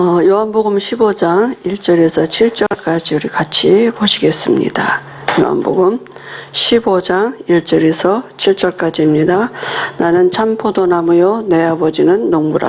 어, 요한복음 15장 1절에서 7절까지 우리 같이 보시겠습니다. 요한복음 15장 1절에서 7절까지입니다. 나는 참 포도나무요 내 아버지는 농부라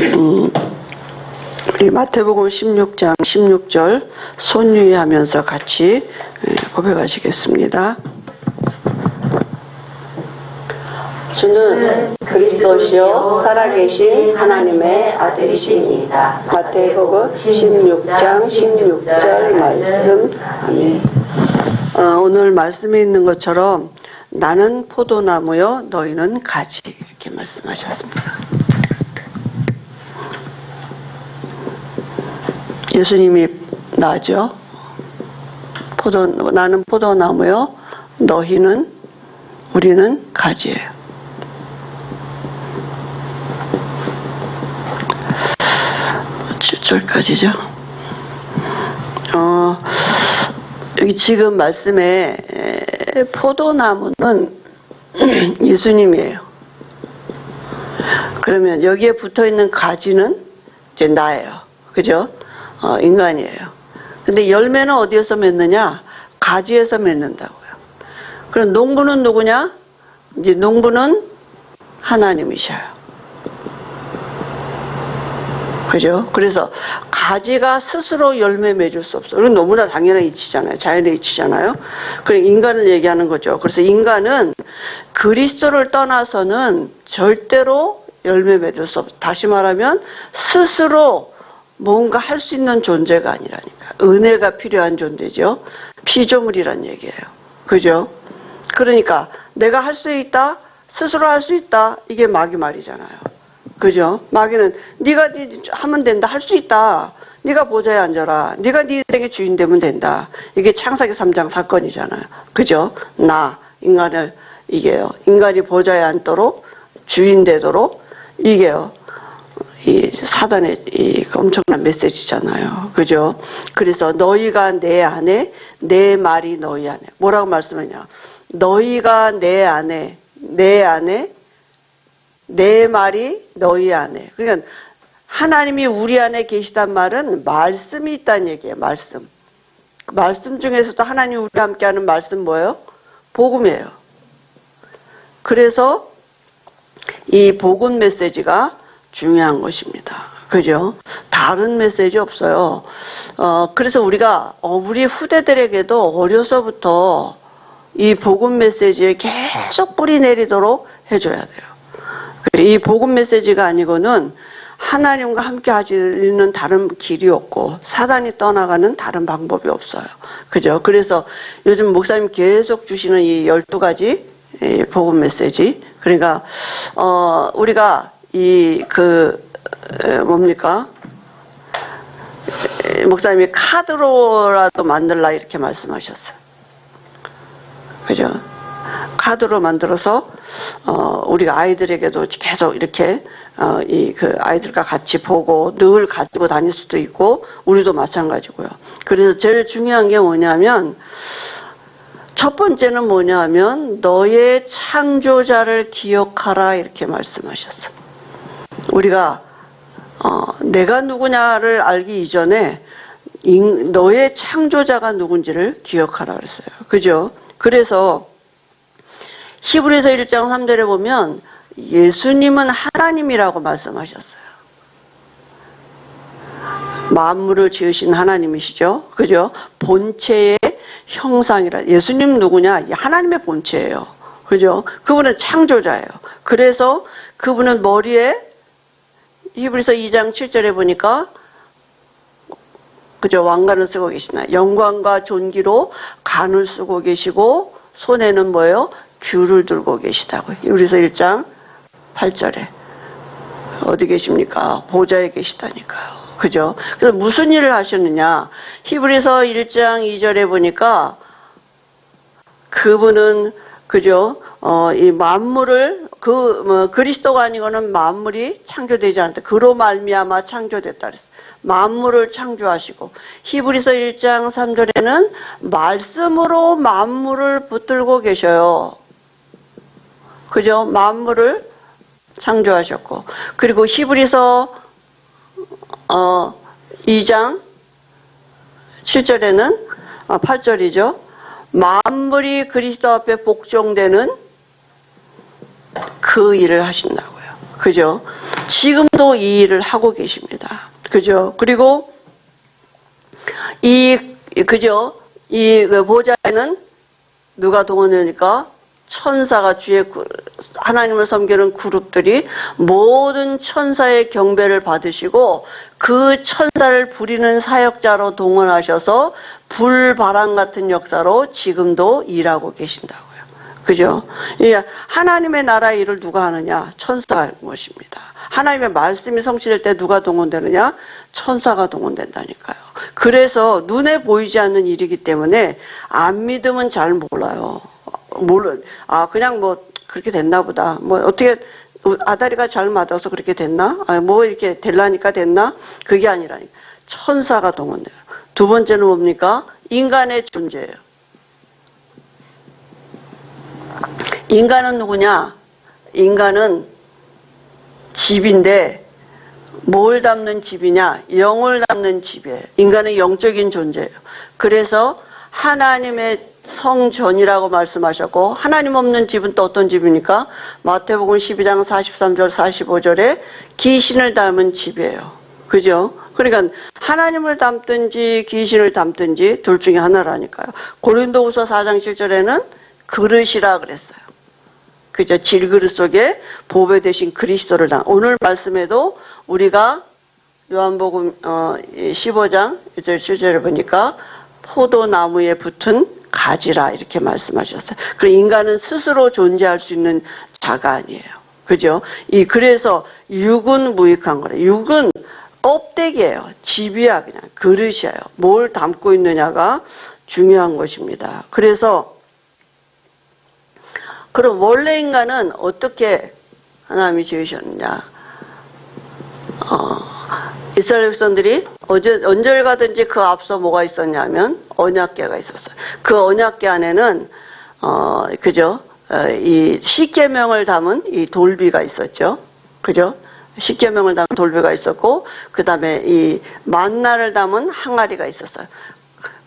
음, 우리 마태복음 16장 16절 손유의하면서 같이 예, 고백하시겠습니다. 주는 그리스도시요 살아계신 하나님의 아들이시니이다. 마태복음 16장 16절 말씀 아멘. 어, 오늘 말씀에 있는 것처럼 나는 포도나무요 너희는 가지 이렇게 말씀하셨습니다. 예수님이 나죠. 포도 나는 포도나무요 너희는 우리는 가지예요. 칠절까지죠 어, 여기 지금 말씀에 에, 포도나무는 예수님이에요. 그러면 여기에 붙어 있는 가지는 이제 나예요. 그죠? 어, 인간이에요. 근데 열매는 어디에서 맺느냐? 가지에서 맺는다고요. 그럼 농부는 누구냐? 이제 농부는 하나님이셔요. 그죠? 그래서 가지가 스스로 열매 맺을 수 없어. 이건 너무나 당연한 이치잖아요. 자연의 이치잖아요. 그래 인간을 얘기하는 거죠. 그래서 인간은 그리스도를 떠나서는 절대로 열매 맺을 수 없어. 다시 말하면 스스로 뭔가 할 수 있는 존재가 아니라니까. 은혜가 필요한 존재죠. 피조물이란 얘기예요. 그죠? 그러니까 내가 할 수 있다, 스스로 할 수 있다. 이게 마귀 말이잖아요. 그죠? 마귀는 네가 네 하면 된다, 할 수 있다. 네가 보좌에 앉아라. 네가 네 인생의 주인 되면 된다. 이게 창세기 3장 사건이잖아요. 그죠? 나 인간을 이게요. 인간이 보좌에 앉도록 주인 되도록 이게요. 이 사단의 이 엄청난 메시지잖아요. 그죠? 그래서 너희가 내 안에 내 말이 너희 안에 뭐라고 말씀하냐? 너희가 내 안에 내 안에 내 말이 너희 안에. 그러니까 하나님이 우리 안에 계시단 말은 말씀이 있다는 얘기예요. 말씀. 그 말씀 중에서도 하나님 우리와 함께하는 말씀 뭐예요? 복음이에요. 그래서 이 복음 메시지가 중요한 것입니다. 그죠? 다른 메시지 없어요. 어, 그래서 우리가, 어, 우리 후대들에게도 어려서부터 이 복음 메시지를 계속 뿌리 내리도록 해줘야 돼요. 이 복음 메시지가 아니고는 하나님과 함께 하지는 다른 길이 없고 사단이 떠나가는 다른 방법이 없어요. 그죠? 그래서 요즘 목사님 계속 주시는 이 12가지 복음 메시지. 그러니까, 어, 우리가 이, 그, 뭡니까? 목사님이 카드로라도 만들라 이렇게 말씀하셨어요. 그죠? 카드로 만들어서 어, 우리가 아이들에게도 계속 이렇게 어, 이 그 아이들과 같이 보고 늘 가지고 다닐 수도 있고 우리도 마찬가지고요. 그래서 제일 중요한 게 뭐냐면 첫 번째는 뭐냐면 너의 창조자를 기억하라 이렇게 말씀하셨어요. 우리가 어, 내가 누구냐를 알기 이전에 인, 너의 창조자가 누군지를 기억하라 그랬어요. 그죠? 그래서 히브리서 1장 3절에 보면 예수님은 하나님이라고 말씀하셨어요. 만물을 지으신 하나님이시죠. 그죠? 본체의 형상이라. 예수님 누구냐? 하나님의 본체예요. 그죠? 그분은 창조자예요. 그래서 그분은 머리에 히브리서 2장 7절에 보니까 그죠? 왕관을 쓰고 계시나. 영광과 존귀로 간을 쓰고 계시고 손에는 뭐예요? 귤을 들고 계시다고요. 히브리서 1장 8절에. 어디 계십니까? 보좌에 계시다니까요. 그죠? 그래서 무슨 일을 하셨느냐? 히브리서 1장 2절에 보니까 그분은 그죠? 어, 이 만물을 그 뭐, 그리스도가 아니고는 만물이 창조되지 않다. 그로 말미암아 창조됐다 그랬어. 만물을 창조하시고 히브리서 1장 3절에는 말씀으로 만물을 붙들고 계셔요. 그죠? 만물을 창조하셨고 그리고 히브리서 어 2장 7절에는 아 8절이죠. 만물이 그리스도 앞에 복종되는 그 일을 하신다고요. 그죠? 지금도 이 일을 하고 계십니다. 그죠? 그리고 이 그죠? 이 보좌에는 누가 동원되니까 천사가 주의 그- 하나님을 섬기는 그룹들이 모든 천사의 경배를 받으시고 그 천사를 부리는 사역자로 동원하셔서 불바람 같은 역사로 지금도 일하고 계신다고요. 그죠? 예, 하나님의 나라 일을 누가 하느냐? 천사가 것입니다. 하나님의 말씀이 성취될 때 누가 동원되느냐? 천사가 동원된다니까요. 그래서 눈에 보이지 않는 일이기 때문에 안 믿으면 잘 몰라요. 몰라. 아, 그냥 뭐 그렇게 됐나 보다. 뭐 어떻게 아다리가 잘 맞아서 그렇게 됐나? 아, 뭐 이렇게 될라니까 됐나? 그게 아니라니까. 천사가 동원돼요. 두 번째는 뭡니까? 인간의 존재예요. 인간은 누구냐? 인간은 집인데 뭘 담는 집이냐? 영을 담는 집이에요. 인간은 영적인 존재예요. 그래서 하나님의 성전이라고 말씀하셨고 하나님 없는 집은 또 어떤 집입니까? 마태복음 12장 43절 45절에 귀신을 닮은 집이에요. 그죠? 그러니까 하나님을 담든지 귀신을 담든지 둘 중에 하나라니까요. 고린도후서 4장 7절에는 그릇이라 그랬어요. 그죠? 질그릇 속에 보배 대신 그리스도를 당. 오늘 말씀에도 우리가 요한복음 어, 15장 1절 7절을 보니까 포도나무에 붙은 가지라 이렇게 말씀하셨어요. 그 인간은 스스로 존재할 수 있는 자가 아니에요. 그죠? 이 그래서 육은 무익한 거래. 육은 껍데기예요. 집이야 그냥 그릇이에요. 뭘 담고 있느냐가 중요한 것입니다. 그래서 그럼 원래 인간은 어떻게 하나님이 지으셨느냐? 어, 이스라엘 백성들이 어제, 언제 가든지 그 앞서 뭐가 있었냐면 언약계가 있었어요. 그 언약계 안에는 어, 그죠? 어, 이 십계명을 담은 이 돌비가 있었죠. 그죠? 십계명을 담은 돌비가 있었고 그다음에 이 만나를 담은 항아리가 있었어요.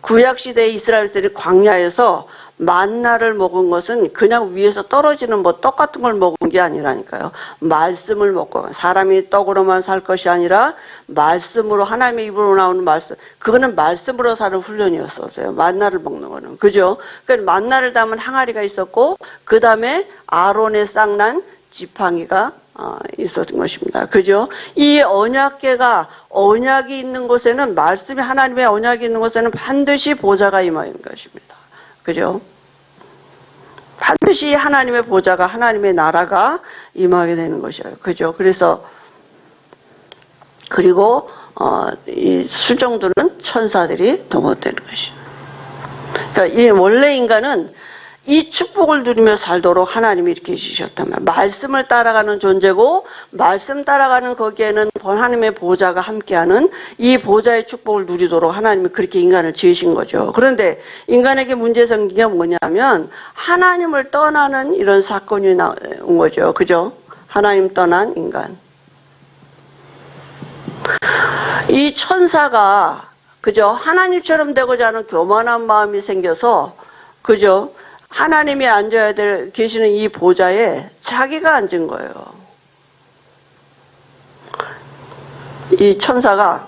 구약 시대 이스라엘들이 광야에서 만나를 먹은 것은 그냥 위에서 떨어지는 뭐 떡 같은 걸 먹은 게 아니라니까요. 말씀을 먹고 사람이 떡으로만 살 것이 아니라 말씀으로 하나님의 입으로 나오는 말씀 그거는 말씀으로 사는 훈련이었었어요. 만나를 먹는 거는 그죠? 그러니까 만나를 담은 항아리가 있었고 그 다음에 아론의 쌍난 지팡이가 어, 있었던 것입니다. 그죠? 이 언약계가 언약이 있는 곳에는 말씀이 하나님의 언약이 있는 곳에는 반드시 보좌가 임하는 것입니다. 그죠? 반드시 하나님의 보좌가 하나님의 나라가 임하게 되는 것이에요. 그죠? 그래서 그리고 어, 이 수정도는 천사들이 동원되는 것이죠. 그러니까 이 원래 인간은 이 축복을 누리며 살도록 하나님이 이렇게 말이에요. 말씀을 따라가는 존재고 말씀 따라가는 거기에는 하나님의 보좌가 함께하는 이 보좌의 축복을 누리도록 하나님이 그렇게 인간을 지으신 거죠. 그런데 인간에게 문제 생긴 게 뭐냐면 하나님을 떠나는 이런 사건이 나온 거죠. 그죠? 하나님 떠난 인간. 이 천사가 그죠? 하나님처럼 되고자 하는 교만한 마음이 생겨서 그죠? 하나님이 앉아야 될 계시는 이 보좌에 자기가 앉은 거예요. 이 천사가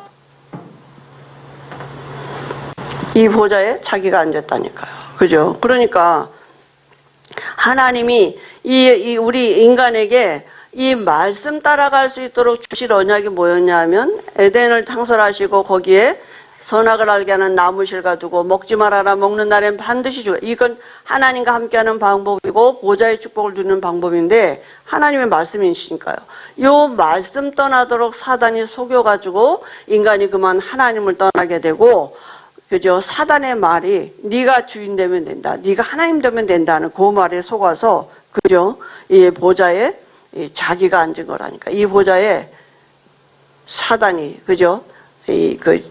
이 보좌에 자기가 앉았다니까요. 그죠? 그러니까 하나님이 이, 이 우리 인간에게 이 말씀 따라갈 수 있도록 주실 언약이 뭐였냐면 에덴을 창설하시고 거기에 선악을 알게 하는 나무실 가 두고 먹지 말아라 먹는 날엔 반드시 죽어 이건 하나님과 함께하는 방법이고 보좌의 축복을 누리는 방법인데 하나님의 말씀이시니까요. 요 말씀 떠나도록 사단이 속여가지고 인간이 그만 하나님을 떠나게 되고 그죠? 사단의 말이 네가 주인 되면 된다. 네가 하나님 되면 된다는 그 말에 속아서 그죠? 이 보좌에 이 자기가 앉은 거라니까. 이 보좌에 사단이 그죠? 이그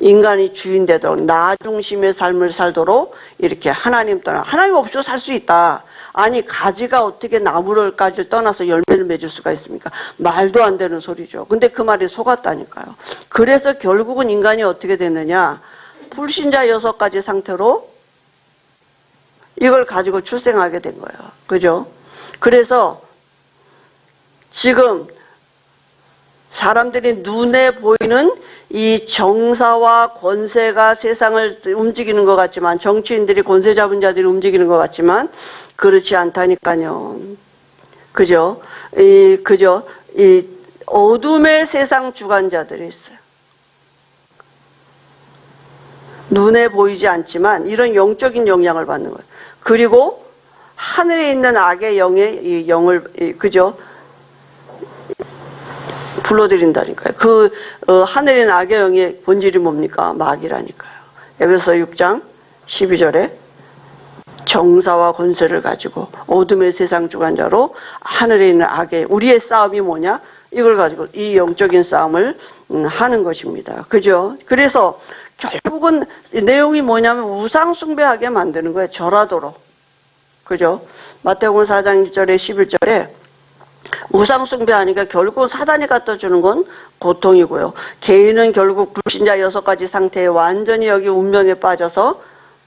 인간이 주인 되도록 나 중심의 삶을 살도록 이렇게 하나님 떠나 하나님 없이도 살 수 있다. 아니 가지가 어떻게 나무를까지 떠나서 열매를 맺을 수가 있습니까? 말도 안 되는 소리죠. 근데 그 말이 속았다니까요. 그래서 결국은 인간이 어떻게 되느냐? 불신자 여섯 가지 상태로 이걸 가지고 출생하게 된 거예요. 그죠? 그래서 지금 사람들이 눈에 보이는 이 정사와 권세가 세상을 움직이는 것 같지만 정치인들이 권세 잡은 자들이 움직이는 것 같지만 그렇지 않다니까요. 그죠? 이 그죠? 이 어둠의 세상 주관자들이 있어요. 눈에 보이지 않지만 이런 영적인 영향을 받는 거예요. 그리고 하늘에 있는 악의 영의 이 영을 이, 그죠? 불러들인다니까요. 그 어, 악의 영의 본질이 뭡니까? 마귀라니까요. 에베소 6장 12절에 정사와 권세를 가지고 어둠의 세상 주관자로 하늘에 있는 악의 우리의 싸움이 뭐냐? 이걸 가지고 이 영적인 싸움을 음, 하는 것입니다. 그죠? 그래서 결국은 내용이 뭐냐면 우상 숭배하게 만드는 거예요. 절하도록. 그죠? 마태복음 4장 1절에 11절에 우상 숭배하니까 결국 사단이 갖다 주는 건 고통이고요. 개인은 결국 불신자 여섯 가지 상태에 완전히 여기 운명에 빠져서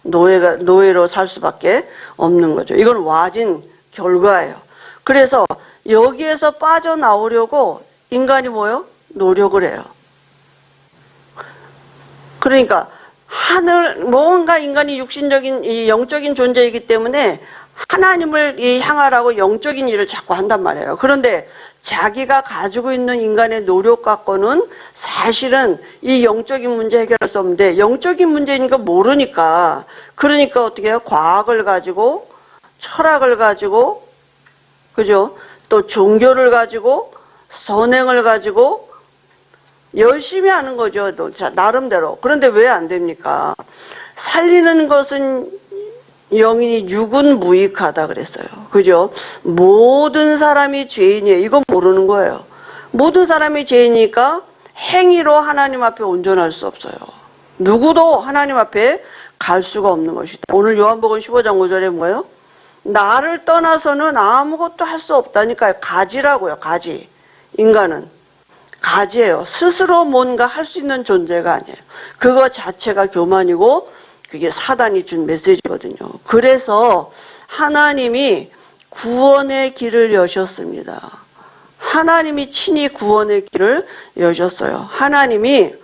노예가 노예로 살 수밖에 없는 거죠. 이건 와진 결과예요. 그래서 여기에서 빠져나오려고 인간이 뭐요? 노력을 해요. 그러니까 하늘 뭔가 인간이 육신적인 이 영적인 존재이기 때문에 하나님을 이 향하라고 영적인 일을 자꾸 한단 말이에요. 그런데 자기가 가지고 있는 인간의 노력 갖고는 사실은 이 영적인 문제 해결할 수 없는데 영적인 문제인 거 모르니까 그러니까 어떻게 해요? 과학을 가지고 철학을 가지고 그죠? 또 종교를 가지고 선행을 가지고 열심히 하는 거죠. 나름대로. 그런데 왜 안 됩니까? 살리는 것은 영인이 육은 무익하다 그랬어요. 그죠? 모든 사람이 죄인이에요. 이건 모르는 거예요. 모든 사람이 죄인이니까 행위로 하나님 앞에 온전할 수 없어요. 누구도 하나님 앞에 갈 수가 없는 것이다. 오늘 요한복음 15장 5절에 뭐예요? 나를 떠나서는 아무것도 할 수 없다니까요. 가지라고요. 가지. 인간은. 가지예요. 스스로 뭔가 할 수 있는 존재가 아니에요. 그거 자체가 교만이고 그게 사단이 준 메시지거든요. 그래서 하나님이 구원의 길을 여셨습니다. 하나님이 친히 구원의 길을 여셨어요. 하나님이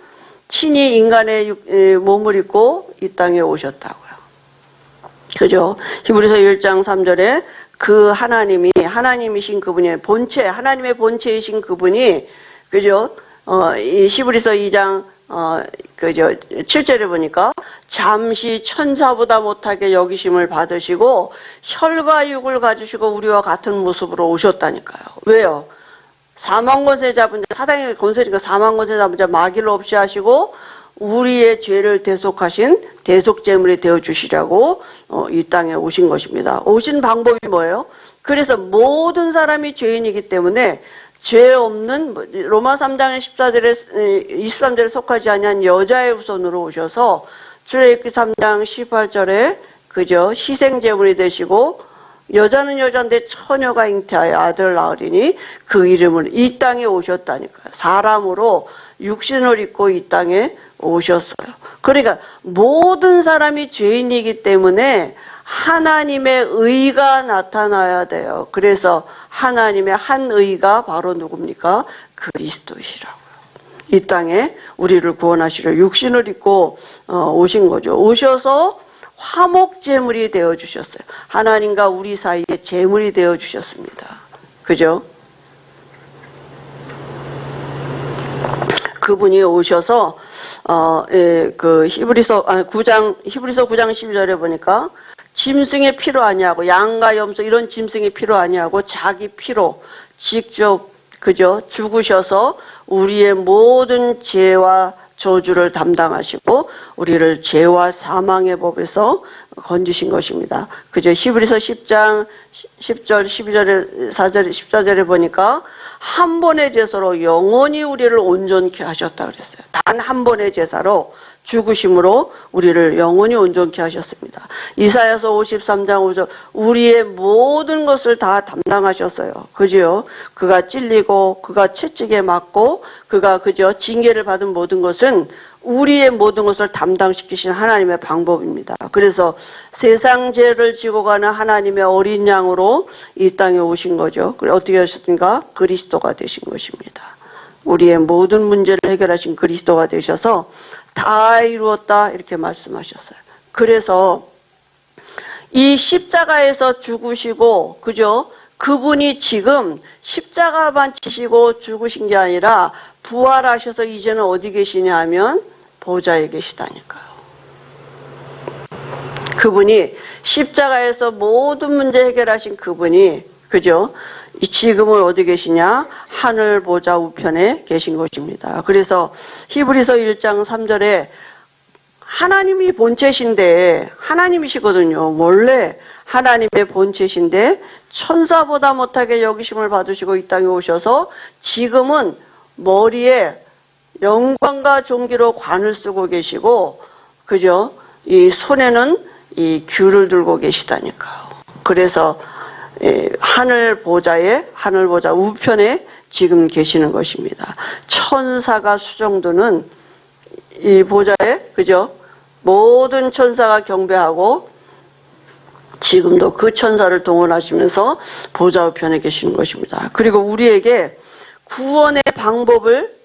친히 인간의 몸을 입고 이 땅에 오셨다고요. 그죠? 히브리서 1장 3절에 그 하나님이 하나님이신 그분이 본체 하나님의 본체이신 그분이 그죠? 어, 이 히브리서 2장 어, 그죠? 7절에 보니까 잠시 천사보다 못하게 여기심을 받으시고 혈과 육을 가지시고 우리와 같은 모습으로 오셨다니까요. 왜요? 사망 권세 잡은 자, 사단의 권세니까 사망 권세 잡은 자 마귀를 없이 하시고 우리의 죄를 대속하신 대속 제물이 되어 주시라고 어, 이 땅에 오신 것입니다. 오신 방법이 뭐예요? 그래서 모든 사람이 죄인이기 때문에 죄 없는 뭐, 로마 3장의 14절에 23절에 속하지 아니한 여자의 후손으로 오셔서 출애굽기 3장 18절에 그저 희생 제물이 되시고 여자는 여자인데 처녀가 잉태하여 아들 낳으리니 그 이름을 이 땅에 오셨다니까요. 사람으로 육신을 입고 이 땅에 오셨어요. 그러니까 모든 사람이 죄인이기 때문에 하나님의 의가 나타나야 돼요. 그래서 하나님의 한 의가 바로 누굽니까? 그리스도시라고요. 이 땅에 우리를 구원하시려 육신을 입고 어, 오신 거죠. 오셔서 화목 제물이 되어 주셨어요. 하나님과 우리 사이에 제물이 되어 주셨습니다. 그죠? 그분이 오셔서 어, 예, 그 히브리서 아, 9장 히브리서 9장 12절에 보니까 짐승의 피로 아니하고 양과 염소 이런 짐승의 피로 아니하고 자기 피로 직접 그죠 죽으셔서 우리의 모든 죄와 저주를 담당하시고 우리를 죄와 사망의 법에서 건지신 것입니다. 그죠 히브리서 10장 10절 12절에 4절 14절에 보니까 한 번의 제사로 영원히 우리를 온전케 하셨다 그랬어요. 단 한 번의 제사로 죽으심으로 우리를 영원히 온전케 하셨습니다. 이사야서 53장 5절 우리의 모든 것을 다 담당하셨어요. 그죠? 그가 찔리고 그가 채찍에 맞고 그가 그죠? 징계를 받은 모든 것은 우리의 모든 것을 담당시키신 하나님의 방법입니다. 그래서 세상 죄를 지고 가는 하나님의 어린 양으로 이 땅에 오신 거죠. 그래 어떻게 하셨습니까? 그리스도가 되신 것입니다. 우리의 모든 문제를 해결하신 그리스도가 되셔서 다 이루었다 이렇게 말씀하셨어요. 그래서 이 십자가에서 죽으시고 그죠? 그분이 지금 십자가만 치시고 죽으신 게 아니라 부활하셔서 이제는 어디 계시냐 하면 보좌에 계시다니까요. 그분이 십자가에서 모든 문제 해결하신 그분이 그죠? 이 지금은 어디 계시냐? 하늘 보좌 우편에 계신 것입니다. 그래서 히브리서 1장 3절에 하나님이 본체신데 하나님이시거든요. 원래 하나님의 본체신데 천사보다 못하게 여기심을 받으시고 이 땅에 오셔서 지금은 머리에 영광과 존귀로 관을 쓰고 계시고 그죠? 이 손에는 이 귤을 들고 계시다니까요. 그래서 예, 하늘 보좌에 하늘 보좌 우편에 지금 계시는 것입니다. 천사가 수정도는 이 보좌에 그죠? 모든 천사가 경배하고 지금도 그 천사를 동원하시면서 보좌 우편에 계시는 것입니다. 그리고 우리에게 구원의 방법을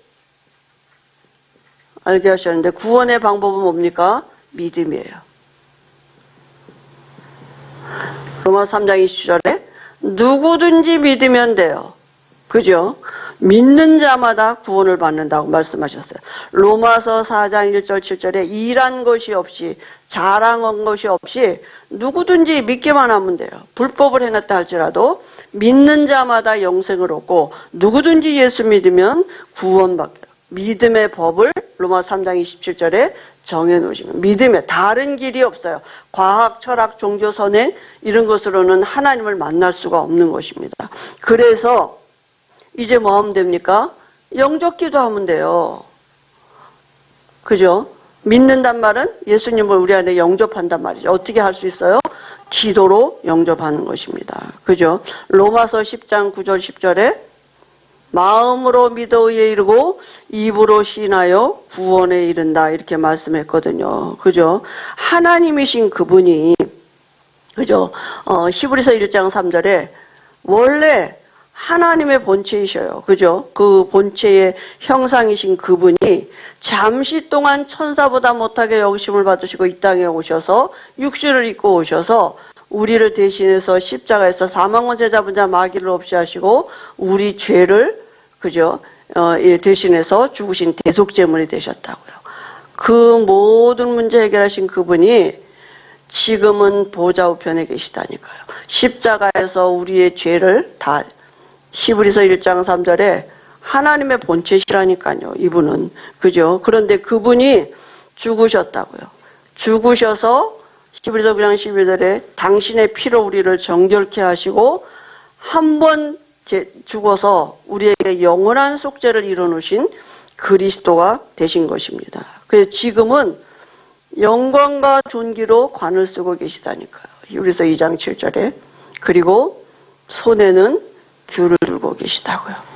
알게 하셨는데 구원의 방법은 뭡니까? 믿음이에요. 로마 3장 20절에 누구든지 믿으면 돼요. 그죠? 믿는 자마다 구원을 받는다고 말씀하셨어요. 로마서 4장 1절 7절에 일한 것이 없이 자랑한 것이 없이 누구든지 믿기만 하면 돼요. 불법을 해놨다 할지라도 믿는 자마다 영생을 얻고 누구든지 예수 믿으면 구원받게 믿음의 법을 로마 3장 27절에 정해 놓으시면 믿음에 다른 길이 없어요. 과학, 철학, 종교, 선행 이런 것으로는 하나님을 만날 수가 없는 것입니다. 그래서 이제 뭐 하면 됩니까? 영적 기도하면 돼요. 그죠? 믿는단 말은 예수님을 우리 안에 영접한단 말이죠. 어떻게 할 수 있어요? 기도로 영접하는 것입니다. 그죠? 로마서 10장 9절 10절에 마음으로 믿어 의에 이르고 입으로 신하여 구원에 이른다 이렇게 말씀했거든요. 그죠? 하나님이신 그분이 그죠? 어, 히브리서 1장 3절에 원래 하나님의 본체이셔요. 그죠? 그 본체의 형상이신 그분이 잠시 동안 천사보다 못하게 여기심을 받으시고 이 땅에 오셔서 육신을 입고 오셔서 우리를 대신해서 십자가에서 사망원 제자분 자 마귀를 없이 하시고 우리 죄를 그죠? 어, 예, 대신해서 죽으신 대속제물이 되셨다고요. 그 모든 문제 해결하신 그분이 지금은 보좌 우편에 계시다니까요. 십자가에서 우리의 죄를 다 히브리서 1장 3절에 하나님의 본체시라니까요. 이분은 그죠? 그런데 그분이 죽으셨다고요. 죽으셔서 히브리서 9장 12절에 당신의 피로 우리를 정결케 하시고 한 번 죽어서 우리에게 영원한 속죄를 이뤄놓으신 그리스도가 되신 것입니다. 그래서 지금은 영광과 존귀로 관을 쓰고 계시다니까요. 히브리서 2장 7절에 그리고 손에는 귤을 들고 계시다고요.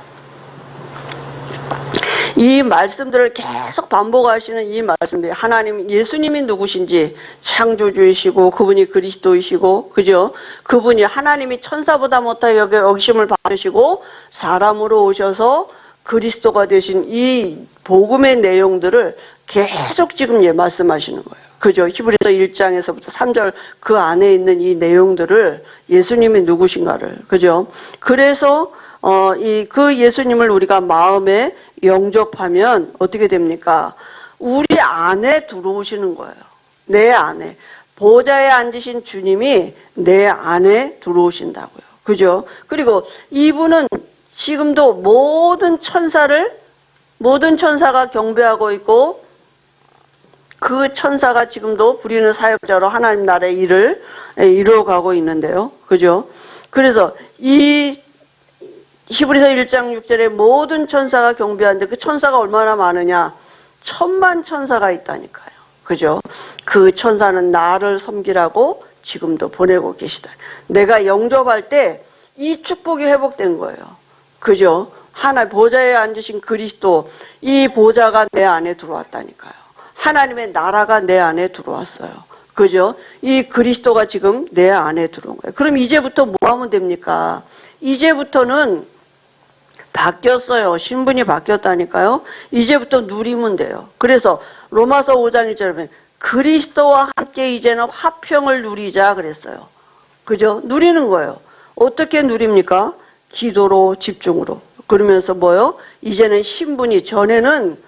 이 말씀들을 계속 반복하시는 이 말씀들 하나님 예수님이 누구신지 창조주이시고 그분이 그리스도이시고 그죠? 그분이 하나님이 천사보다 못하게 여기 여기심을 받으시고 사람으로 오셔서 그리스도가 되신 이 복음의 내용들을 계속 지금 예 말씀하시는 거예요. 그죠? 히브리서 1장에서부터 3절 그 안에 있는 이 내용들을 예수님이 누구신가를 그죠? 그래서 어 이 그 예수님을 우리가 마음에 영접하면 어떻게 됩니까? 우리 안에 들어오시는 거예요. 내 안에 보좌에 앉으신 주님이 내 안에 들어오신다고요. 그죠? 그리고 이분은 지금도 모든 천사를 모든 천사가 경배하고 있고 그 천사가 지금도 부리는 사역자로 하나님 나라의 일을 이루어가고 있는데요. 그죠? 그래서 이 히브리서 1장 6절에 모든 천사가 경배하는데 그 천사가 얼마나 많으냐? 천만 천사가 있다니까요. 그죠? 그 천사는 나를 섬기라고 지금도 보내고 계시다. 내가 영접할 때 이 축복이 회복된 거예요. 그죠? 하나 보좌에 앉으신 그리스도 이 보좌가 내 안에 들어왔다니까요. 하나님의 나라가 내 안에 들어왔어요. 그죠? 이 그리스도가 지금 내 안에 들어온 거예요. 그럼 이제부터 뭐 하면 됩니까? 이제부터는 바뀌었어요. 신분이 바뀌었다니까요. 이제부터 누리면 돼요. 그래서 로마서 5장 1절에 보면 그리스도와 함께 이제는 화평을 누리자 그랬어요. 그죠? 누리는 거예요. 어떻게 누립니까? 기도로 집중으로. 그러면서 뭐요? 이제는 신분이 전에는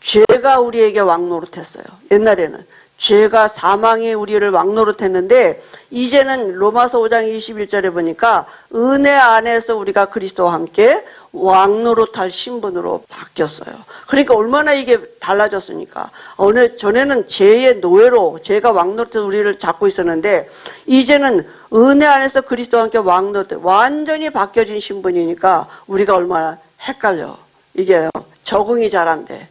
죄가 우리에게 왕노릇했어요. 옛날에는 죄가 사망이 우리를 왕노릇했는데 이제는 로마서 5장 21절에 보니까 은혜 안에서 우리가 그리스도와 함께 왕노릇할 신분으로 바뀌었어요. 그러니까 얼마나 이게 달라졌습니까? 어느 전에는 죄의 노예로 죄가 왕노릇해서 우리를 잡고 있었는데 이제는 은혜 안에서 그리스도와 함께 왕노릇 완전히 바뀌어진 신분이니까 우리가 얼마나 헷갈려. 이게요. 적응이 잘 안 돼.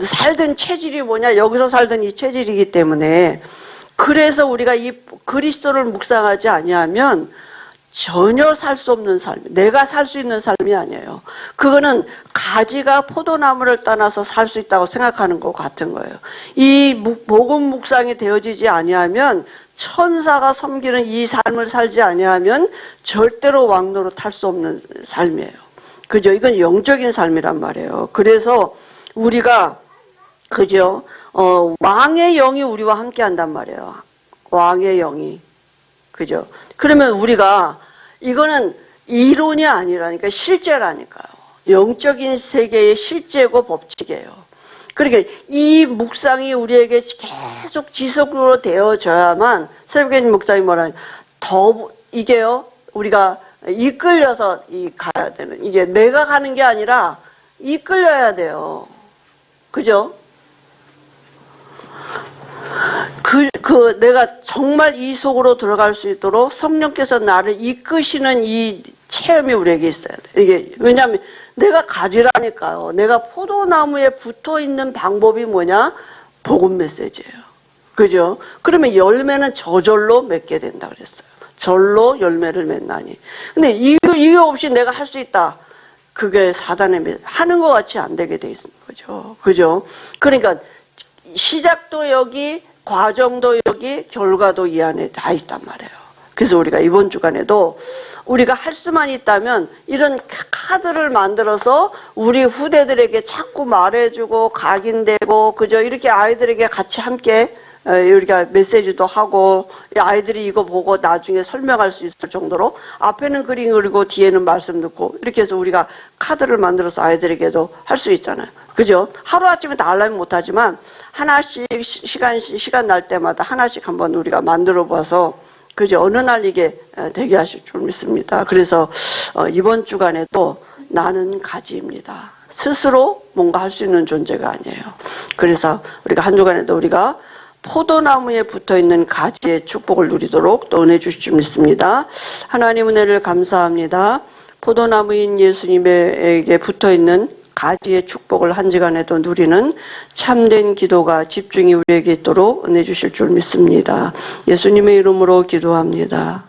살던 체질이 뭐냐? 여기서 살던 이 체질이기 때문에 그래서 우리가 이 그리스도를 묵상하지 아니하면 전혀 살 수 없는 삶, 내가 살 수 있는 삶이 아니에요. 그거는 가지가 포도나무를 떠나서 살 수 있다고 생각하는 것 같은 거예요. 이 복음 묵상이 되어지지 아니하면 천사가 섬기는 이 삶을 살지 아니하면 절대로 왕노로 탈 수 없는 삶이에요. 그죠? 이건 영적인 삶이란 말이에요. 그래서 우리가 그죠? 어, 왕의 영이 우리와 함께 한단 말이에요. 왕의 영이. 그죠? 그러면 우리가 이거는 이론이 아니라니까 실제라니까요. 영적인 세계의 실제고 법칙이에요. 그러니까 이 묵상이 우리에게 계속 지속으로 되어져야만 새벽엔 묵상이 뭐라 더 이게요. 우리가 이끌려서 이 가야 되는 이게 내가 가는 게 아니라 이끌려야 돼요. 그죠? 그, 그, 내가 정말 이 속으로 들어갈 수 있도록 성령께서 나를 이끄시는 이 체험이 우리에게 있어야 돼. 이게, 왜냐하면 내가 가지라니까요. 내가 포도나무에 붙어 있는 방법이 뭐냐? 복음 메시지예요. 그죠? 그러면 열매는 저절로 맺게 된다 그랬어요. 절로 열매를 맺나니. 근데 이거, 이거 없이 내가 할 수 있다. 그게 사단의 매, 하는 것 같이 안 되게 돼 있는 거죠. 그죠? 그러니까 시작도 여기, 과정도 여기, 결과도 이 안에 다 있단 말이에요. 그래서 우리가 이번 주간에도 우리가 할 수만 있다면 이런 카드를 만들어서 우리 후대들에게 자꾸 말해주고 각인되고 그저 이렇게 아이들에게 같이 함께 어, 우리가 메시지도 하고 아이들이 이거 보고 나중에 설명할 수 있을 정도로 앞에는 그림 그리고 뒤에는 말씀 듣고 이렇게 해서 우리가 카드를 만들어서 아이들에게도 할 수 있잖아요. 그죠? 하루아침에 다 하려면 못하지만 하나씩 시간, 시간 날 때마다 하나씩 한번 우리가 만들어 봐서 그죠? 어느 날 이게 어, 되게 하실 줄 믿습니다. 그래서 어, 이번 주간에도 나는 가지입니다. 스스로 뭔가 할 수 있는 존재가 아니에요. 그래서 우리가 한 주간에도 우리가 포도나무에 붙어 있는 가지의 축복을 누리도록 또 은혜 주실 줄 믿습니다. 하나님 은혜를 감사합니다. 포도나무인 예수님에게 붙어 있는 가지의 축복을 한 주간에도 누리는 참된 기도가 집중이 우리에게 있도록 은혜 주실 줄 믿습니다. 예수님의 이름으로 기도합니다.